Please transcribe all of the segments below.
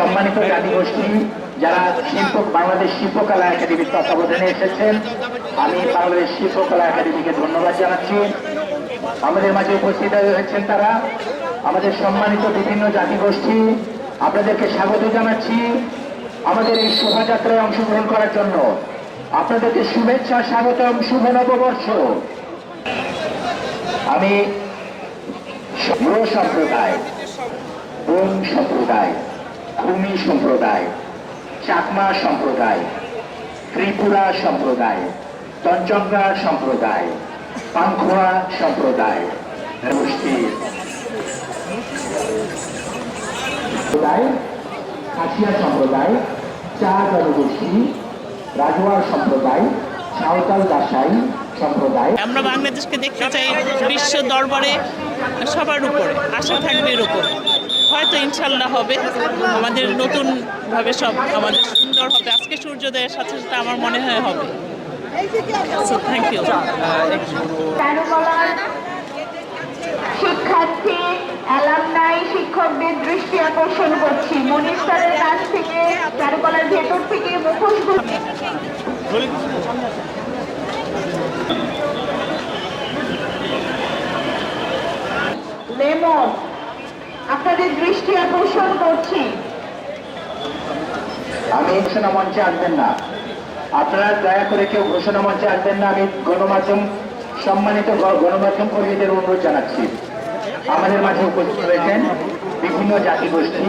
সম্মানিত জাতিগোষ্ঠী যারা শিল্প বাংলাদেশ শিল্পকলা একাডেমির তত্ত্বাবধানে এসেছেন, আমি বাংলাদেশ শিল্পকলা একাডেমিকে ধন্যবাদ জানাচ্ছি। আমাদের মাঝে উপস্থিত হয়েছেন তারা, আমাদের সম্মানিত বিভিন্ন জাতিগোষ্ঠী আপনাদেরকে স্বাগত জানাচ্ছি আমাদের এই শোভাযাত্রায় অংশগ্রহণ করার জন্য। আপনাদেরকে শুভেচ্ছা, স্বাগতম, শুভ নববর্ষ। আমি সম্প্রদায় সম্প্রদায়। ভূমি সম্প্রদায়, চাকমা সম্প্রদায়, ত্রিপুরা সম্প্রদায় তঞ্চঙ্গা সম্প্রদায়, পাংখোয়া সম্প্রদায় সম্প্রদায় খাসিয়া সম্প্রদায়, চা জনগোষ্ঠী, রাজওয়ার সম্প্রদায়, সাঁওতাল দাসাই সম্প্রদায়। আমরা বাংলাদেশকে দেখতে চাই বিশ্ব দরবারে সবার উপরে, আশা থাকবে এর উপর। হয়তো ইনশাল্লাহ হবে। আমাদের নতুনভাবে সব আমাদের সুন্দর হবে। আজকে সূর্যোদয়ের সাথে সাথে আমার মনে হয় হবে। থ্যাংক ইউ শিক্ষার্থী অ্যালামনাই শিক্ষকদের দৃষ্টি আকর্ষণ করছি। মনীষ স্যারের কাছ থেকে, চারুকলার ভেতর থেকে মুখোশগুলো লেমন আপনাদের দৃষ্টি আকর্ষণ করছি। আমি ঘোষণা মঞ্চে আসবেন না। আপনারা দয়া করে কেউ ঘোষণা মঞ্চে আসবেন না। আমি গণমাধ্যম সম্মানিত গণমাধ্যম কর্মীদের অনুরোধ জানাচ্ছি। আমাদের মাঝে উপস্থিত হয়েছেন বিভিন্ন জাতিগোষ্ঠী।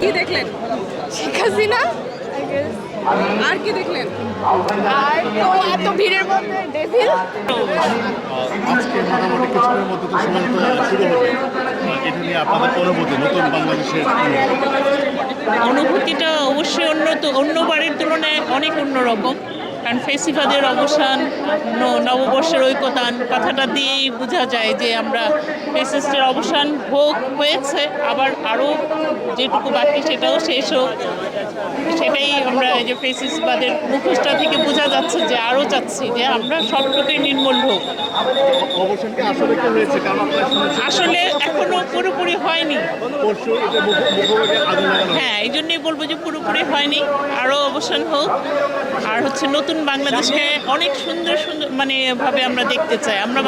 কি দেখলেন? শেখ হাসিনা? আর কি দেখলেন? আর তো এত ভিড়ের মধ্যে ডেভিল? আজকে মোটামুটি কিছুক্ষণের মধ্যে তো সীমান্ত শুরু হবে অনুভূতিটা অবশ্যই অন্য অন্যবারের তুলনায় অনেক অন্যরকম। কারণ ফেসিফাদের অবসান নববর্ষের ঐকতান, কথাটা দিয়েই বোঝা যায় যে আমরা ফেসিস্টের অবসান হোক, হয়েছে, আবার আরও যেটুকু বাকি সেটাও শেষ হোক। সেটাই আমরা এই যে ফেসিসবাদের মুখোশটা থেকে বোঝা যাচ্ছে যে আরও চাচ্ছি যে আমরা সবটুকুই নির্মূল হোক। আসলে এখনও পুরোপুরি হয়নি। হ্যাঁ এই জন্যই বলব যে পুরোপুরি হয়নি। আরও অবসান হোক। আর হচ্ছে নতুন বাংলাদেশকে অনেক সুন্দর সুন্দর মানে ভাবে আমরা দেখতে চাই। আমরা